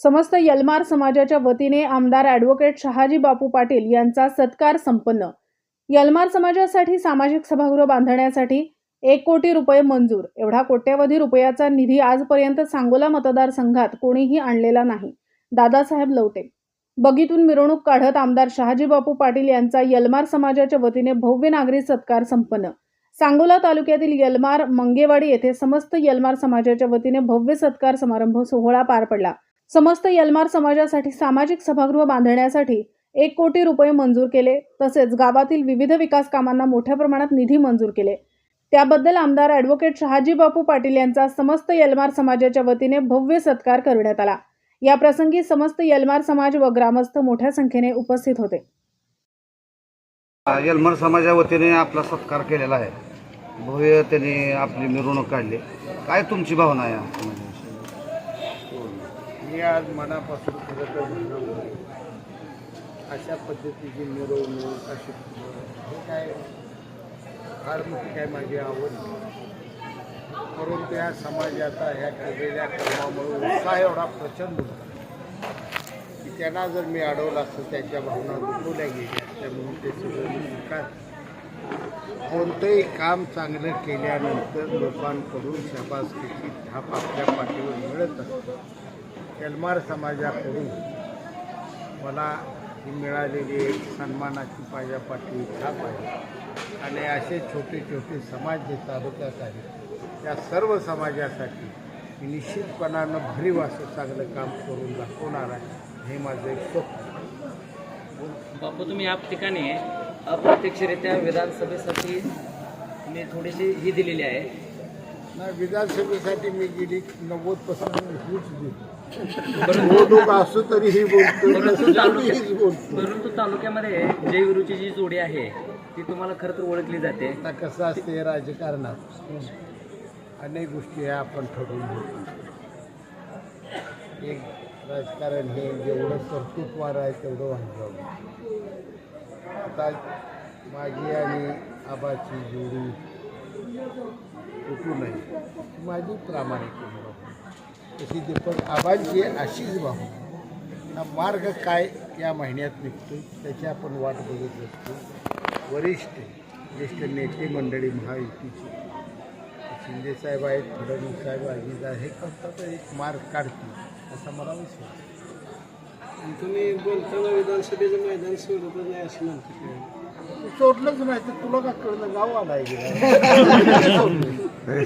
समस्त यलमार समाजाच्या वतीने आमदार ॲडव्होकेट शहाजी बापू पाटील यांचा सत्कार संपन्न. यलमार समाजासाठी सामाजिक सभागृह बांधण्यासाठी एक कोटी रुपये मंजूर. एवढा कोट्यवधी रुपयाचा निधी आजपर्यंत सांगोला मतदारसंघात कोणीही आणलेला नाही. दादासाहेब लवटे. बगीतून मिरवणूक काढत आमदार शहाजी बापू पाटील यांचा यलमार समाजाच्या वतीने भव्य नागरी सत्कार संपन्न. सांगोला तालुक्यातील यलमार मंगेवाडी येथे समस्त यलमार समाजाच्या वतीने भव्य सत्कार समारंभ सोहळा पार पडला. समस्त यलमार समाजासाठी सामाजिक सभागृह बांधण्यासाठी एक कोटी रुपये मंजूर केले. तसेच गावातील विविध विकास कामांना मोठ्या प्रमाणात निधी मंजूर केले. त्याबद्दल आमदार ॲडव्होकेट शहाजी बापू पाटील यांचा समस्त यलमार समाजाच्या वतीने भव्य सत्कार करण्यात आला. या प्रसंगी समस्त यलमार समाज व ग्रामस्थ मोठ्या संख्येने उपस्थित होते. यलमार समाजा वतीने आपला सत्कार केलेला आहे. भव्य त्यांनी आपली मिरवणूक काढली. काय तुमची भावना आहे मी आज मनापासून खरं तर अशा पद्धतीची मिरवणूक अशी हे काय फार मोठी काय माझी आवड परंतु या समाजाचा ह्या केलेल्या कर्मामुळे उत्साह एवढा प्रचंड होता की त्यांना जर मी अडवलं असतं त्याच्या भावना दुखवल्या गेल्या त्यामुळे ते सगळं मी कोणतंही काम चांगलं केल्यानंतर लोकांकडून शाबासकीची थाप आपल्या पाठीवर मिळत असते. एलमार समाजाकडून मला ही मिळालेली एक सन्मानाची माझ्या पाठी छाप आहे आणि असे छोटे छोटे समाज जे तालुक्यात आहेत त्या सर्व समाजासाठी मी निश्चितपणानं भरीव असं चांगलं काम करून दाखवणार आहे हे माझं एक स्वप्न बापू तुम्ही या ठिकाणी अप्रत्यक्षरित्या विधानसभेसाठी मी थोडीशी ही दिलेली आहे. नाही विधानसभेसाठी मी गेली नव्वदपासून हीच निवडणूक असो तरी ही बोलतो हीच बोलतो परंतु तालुक्यामध्ये जय विरूची जी जोडी आहे ती तुम्हाला खरं तर ओळखली जाते. आता कसं असते राजकारणात अनेक गोष्टी ह्या आपण ठरवून घेतो. एक राजकारण हे जेवढं कर्तृत्वार आहे तेवढं वाढवावं. आता माझी आणि आबाची जोडी तुटू नये माझी प्रामाणिक भावना. तशी दीपक आबांची अशीच बाबू हा मार्ग काय या महिन्यात निघतो त्याची आपण वाट बघत असतो. वरिष्ठ ज्येष्ठ नेते मंडळी महायुतीची. शिंदेसाहेब आहेत फडणवीस साहेब अजित हे करतात एक मार्ग काढतील असा मला विश्वास तुम्ही बोलताना विधानसभेचं मैदान सोडतच नाही असं म्हणतो सोडलंच नाही तर तुला का कळलं? गाव आलाय.